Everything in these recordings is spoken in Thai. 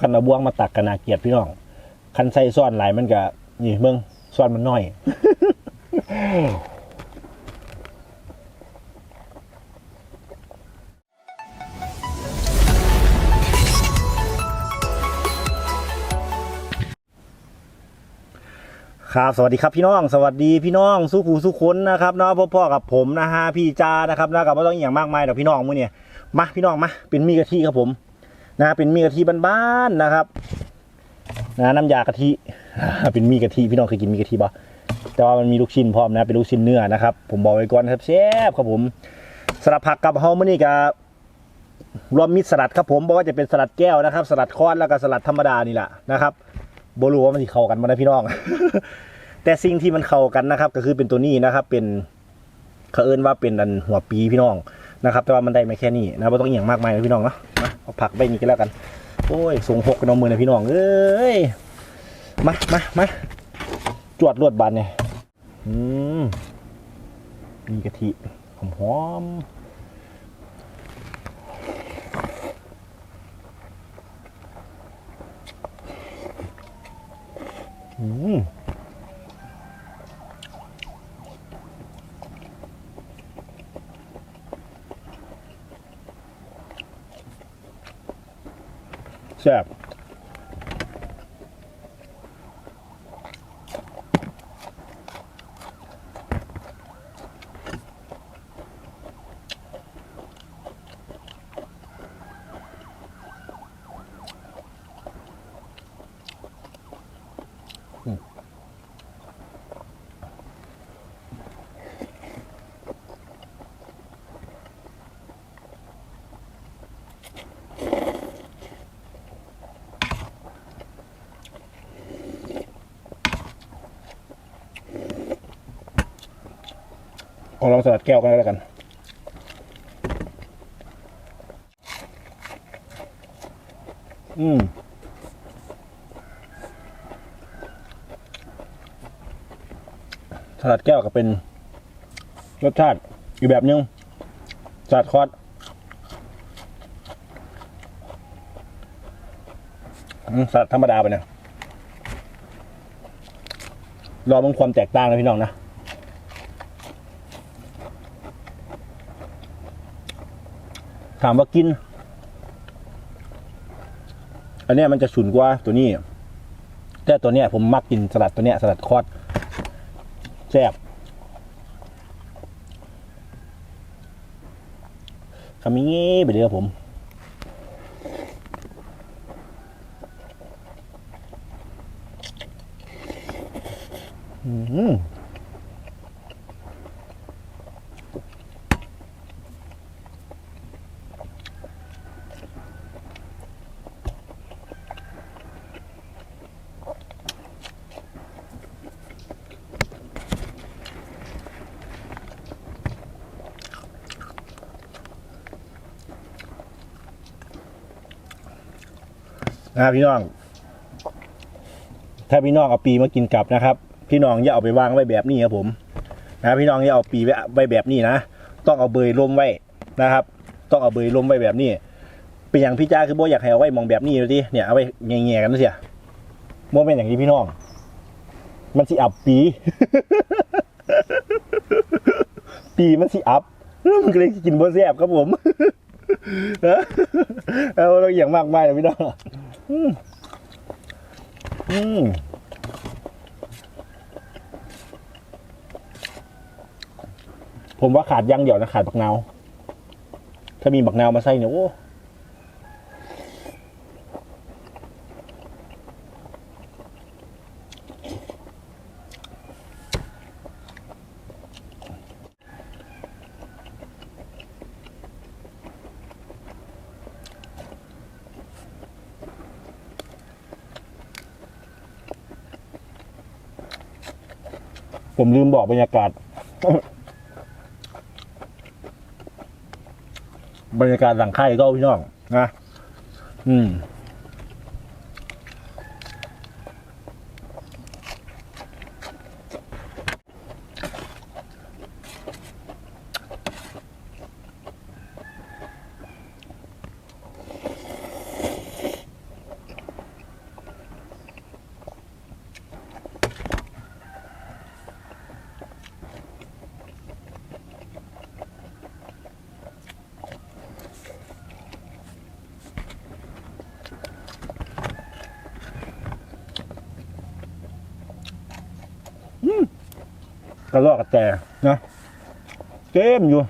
คันเอาบ่วงมาตักกันนาเกลียดพี่น้องคันใส่ซ่อนหลายมันก็นี่เบิ่งซ่อนมันน้อยครับสวัสดีครับพี่น้องสวัสดีพี่น้องสู้ผูสู้คนนะครับเนาะพ่อพ่อกับผมนะฮะพี่จานะครับนะกับไม่ต้องอย่างมากมายเดอกพี่น้องมือเนี่ยมาพี่น้องมาเป็นมีกะทิครับผม นะเป็นมีกะทิบ้านๆนะครับนะน้ำยากะทิเป็นมีกะทิพี่น้องเคยกินมีกะทิปะแต่ว่ามันมีลูกชิ้นพร้อมนะเป็นลูกชิ้นเนื้อนะครับ ผมบอกไว้ก่อนครับแซ่บครับผมสลัดผักกับเฮามื้อนี้กับรวมมิตรสลัดครับผมบอกว่าจะเป็นสลัดแก้วนะครับ สลัดคอนแล้วก็สลัดธรรมดานี่แหละนะครับบรู้ว่ามันสิเข้ากันบ่นะพี่น้อง แต่สิ่งที่มันเข้ากันนะครับ ก็คือเป็นตัวนี้นะครับ เป็นเขาเอิ้นว่าเป็นอันหัวปีพี่น้องนะครับ แต่ว่ามันได้ไม่แค่นี้นะไม่ต้องอหย่างมากมายนะพี่น้องเนาะ เอาผักใบนี้กันแล้วกัน โอ้ยส่งหกกันเอามือนะพี่น้องเอ้ยมามามาจวดรวดบานเนี่ยอืมมีกะทิหอมหอมอืม แซ่บ เอาลองสลัดแก้วกันแล้วกัน อืมสลัดแก้วก็เป็น รสชาติอีกแบบนึงสลัดคอสอืมสลัดธรรมดาไปเนี่ยรอมึงความแตกต่างนะพี่น้องนะ ถามว่ากิน อันนี้มันจะฉุนกว่าตัวนี้ แต่ตัวเนี้ยผมมักกินสลัดตัวเนี้ยสลัดคอดแซ่บคำนี้ไปเลยครับผมอืม นะพี่น้อง ถ้าพี่น้องเอาปีมากินกลับนะครับ พี่น้องอย่าเอาไปวางไว้แบบนี้ครับผมนะพี่น้องอย่าเอาปีไว้ไว้แบบนี้นะต้องเอาเบยลมไว้นะครับ ต้องเอาเบยลมไว้แบบนี้ เป็นอย่างพี่จ้าคือโบอยากให้เอาไว้มองแบบนี้เลยดิเนี่ยเอาไว้แง่ๆกันเสียโมเป็นอย่างนี้พี่น้อง มันสิอับปี ปีมันสิอับมันก็เลยกินโบแซ่บครับผม เอาเราอย่างมากมายเลยพี่น้อง อืมอืมผมว่าขาดยังเดียวนะขาดบักนาว ถ้ามีบักนาวมาใส่เนี่ยโอ้ ผมลืมบอกบรรยากาศ บรรยากาศหลังค่ายก็พี่น้องนะ อืม กระลอกกระแตนะเกมอยู่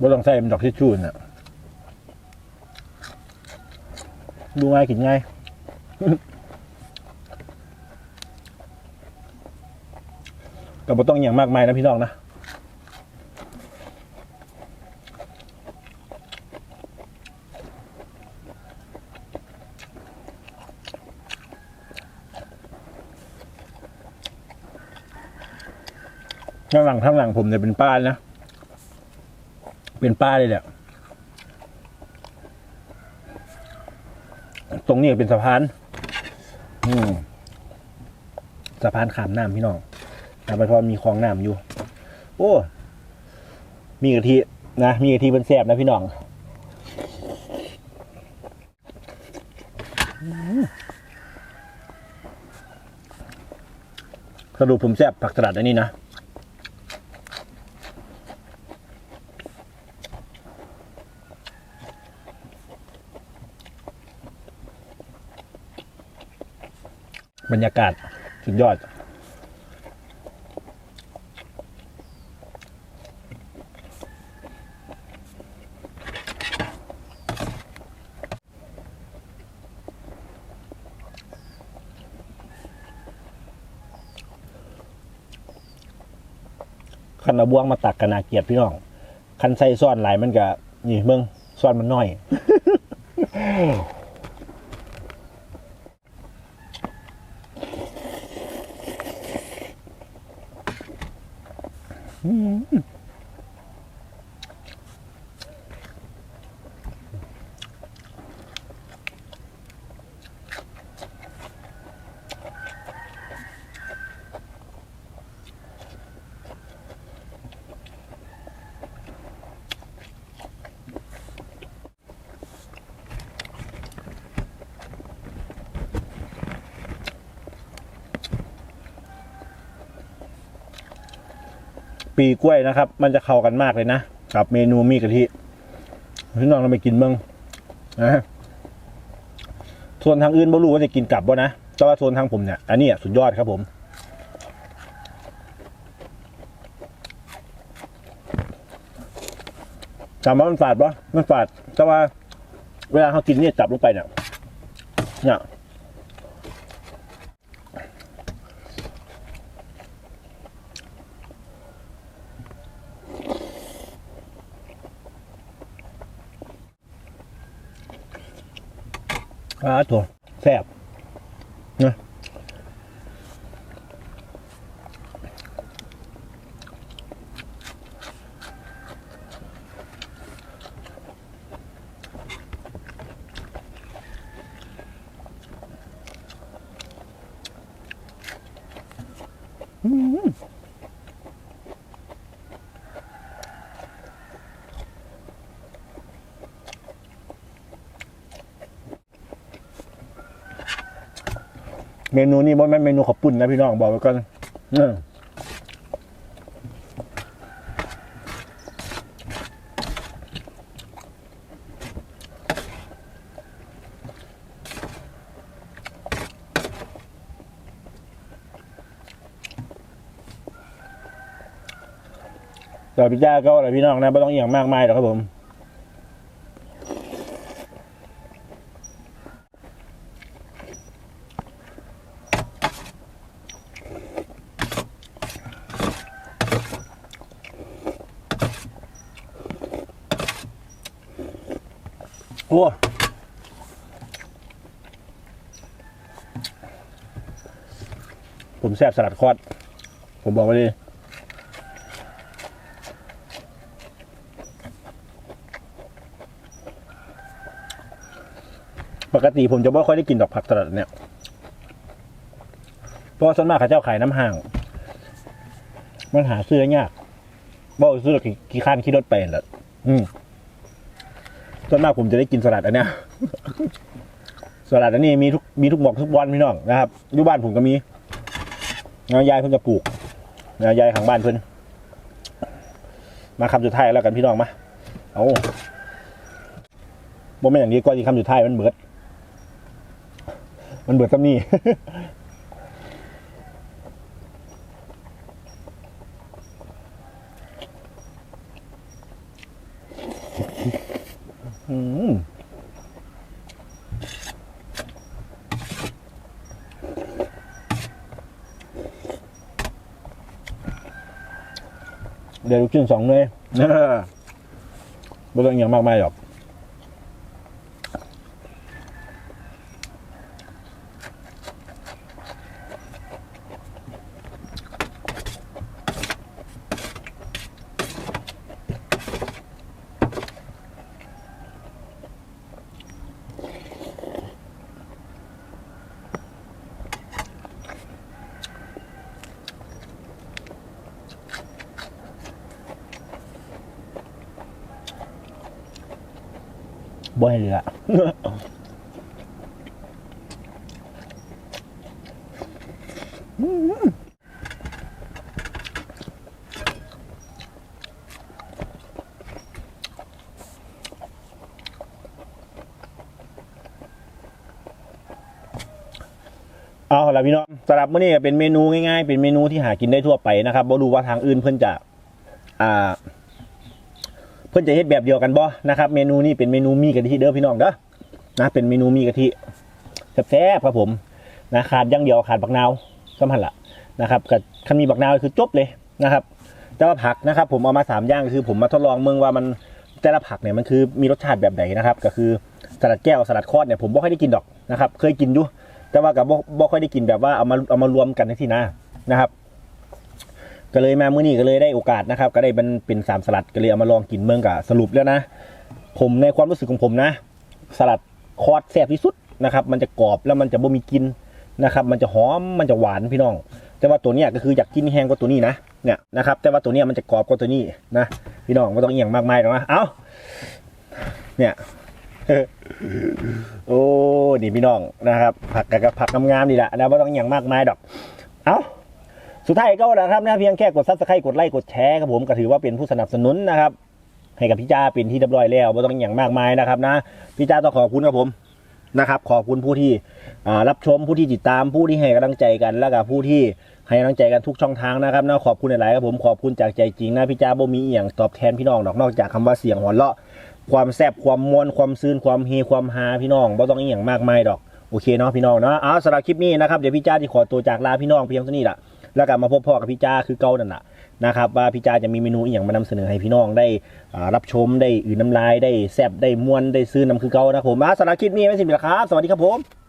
บ่ต้องใส่เป็นดอกทิชชู่น่ะ ดูง่ายกินง่ายก็บ่ต้องอย่างมากมายนะพี่น้องนะข้างหลังข้างหลังผมเนี่ยเป็นป้านะ เป็นป้าเลยแหละตรงนี้เป็นสะพานอืมสะพานขามน้ำพี่น้องแต่ไปพอมีคลองน้ำอยู่ โอ้ มีกะทินะ มีกะทิเป็นแสบนะพี่น้องสรุปผมแสบผักสลัดอันนี้นะ บรรยากาศสุดยอด คันเอาบวงมาตักกันนาเกลียดพี่น้อง คันใส่ซ่อนหลายมันก็นี่เมืองซ่อนมันน้อย Mm-hmm. ปีกล้วยนะครับ มันจะเข้ากันมากเลยนะกับเมนูมีกะทิพี่น้องเราไปกินเมืองนะส่วนทางอื่นบ่รู้ว่าจะกินกลับบ่นะแต่ว่าส่วนทางผมเนี่ยอันนี้สุดยอดครับผมจำว่ามันฝาดปะมันฝาด แต่ว่า เวลาเขากินเนี่ยจับลงไปเนี่ยเนี่ย อ่าถั่วแซ่บ เมนูนี้บ่แม่นเมนูขับปุ่นนะพี่น้องบอกไว้ก่อนเออพี่จ้าก็อะไรพี่น้องนะไม่ต้องเอหย่างมากมายหรอกครับผม แซ่บสลัดคอด ผมบอกไว้เลยปกติผมจะไม่ค่อยได้กินดอกผักสลัดเนี่ย เพราะว่าส่วนมากเขาเจ้าขายน้ำห่าง มันหาซื้อยากบ่ซื้อกี่คันขี่รถไปลนแหละอืมส่วนมากผมจะได้กินสลัดอันเนี้ยสลัดอันนี้มีทุกมีทุกหมอกทุกวันพี่น้องนะครับอยู่บ้านผมก็มี งายายเพิ่นจะปลูกงายายข้างบ้านเพิ่นมาคำสุดท้ายแล้วกันพี่น้องมาเอาบ่แม่นอย่างนี้ก่อนที่คำสุดท้ายมันเบิด มันเบิดซ้ำนี่ เดี๋ยวลูกชิ้นสองเลยเออไม่ต้องอหย่างมากมายหรอก บ่ให้เหลือเอาละพี่น้องสำหรับมื้อนี้เป็นเมนูง่ายๆ เป็นเมนูที่หากินได้ทั่วไปนะครับบ่รู้ว่าทางอื่นเพิ่นจะ อ่า พิ่นจะเฮ็ดแบบเดียวกันบ่นะครับเมนูนี้เป็นเมนูมีกะทิเด้อพี่น้องเด้อนะเป็นเมนูมีกะทิแซ่บๆครับผมนะขาดอย่างเดียวขาดบักนาวสำคัญละนะครับกับคันมีบักนาวคือจบเลยนะครับ แต่ว่าผักนะครับ ผมเอามาสามอย่างคือผมมาทดลองเมืองว่ามันแต่ละผักเนี่ยมันคือมีรสชาติแบบไหนนะครับ ก็คือสลัดแก้วสลัดคอดเนี่ยผมบ่ค่อยได้กินดอกนะครับ เคยกินอยู่แต่ว่ากับบ่บ่ค่อยได้กินแบบว่าเอามาเอามารวมกันในที่น้านะครับ ก็เลยมามื้อนี้ก็เลยได้โอกาสนะครับ ก็ได้เป็นเป็นสามสลัดก็เลยเอามาลองกินเมืองกับสรุปแล้วนะ ผมในความรู้สึกของผมนะ สลัดคอร์สแซ่บที่สุดนะครับ มันจะกรอบแล้วมันจะบ่มีกลินนะครับ มันจะหอมมันจะหวานพี่น้อง แต่ว่าตัวเนี้ยก็คืออยากกินแห้งกว่าตัวนี้นะเนี่ยนะครับ แต่ว่าตัวเนี้ยมันจะกรอบกว่าตัวนี้นะพี่น้องไม่ต้องเอียงมากมายหรอกนะเอ้าเนี่ยโอ้นี่พี่น้องนะครับ ผักกับผักงามๆนี่แหละนะไม่ต้องเอียงมากมายดอก เอ้า สุดท้ายก็นะครับนะเพียงแค่กดซับสไครต์กดไลค์กดแชร์ครับผมก็ถือว่าเป็นผู้สนับสนุนนะครับให้กับพี่จ้าเป็นที่เรียบร้อยแล้วไม่ต้องอย่างมากมายนะครับนะพี่จ้าต้องขอบคุณครับผมนะครับขอบคุณผู้ที่รับชมผู้ที่ติดตามผู้ที่ให้กำลังใจกัน แล้วก็ผู้ที่ให้กำลังใจกันทุกช่องทางนะครับนะขอบคุณหลายๆครับผมขอบคุณจากใจจริงนะพี่จ้าบ่มีเอียงตอบแทนพี่น้องดอกนอกจากคำว่าเสียงหัวเราะ ความแซบความมวลความซื่นความเฮความฮาพี่น้องบ่ต้องอีหยังมากมายดอกโอเคเนาะพี่น้องเนาะเอาสำหรับคลิปนี้นะครับเดี๋ยวพี่จ้าจะขอตัวจากลาพี่น้องเพียงเท่านี้แหละ แล้วก็มาพบพ่อกับพี่จ้าคือเก่านั่นแหละนะครับว่าพี่จ้าจะมีเมนูอีหยังมานำเสนอให้พี่น้องได้รับชมได้อื่นน้ำลายได้แซบได้มวนได้ซื่นน้ำคือเก่านะผมเอาสารคิดนี้ไม่สิ้นเวลาครับ สวัสดีครับผม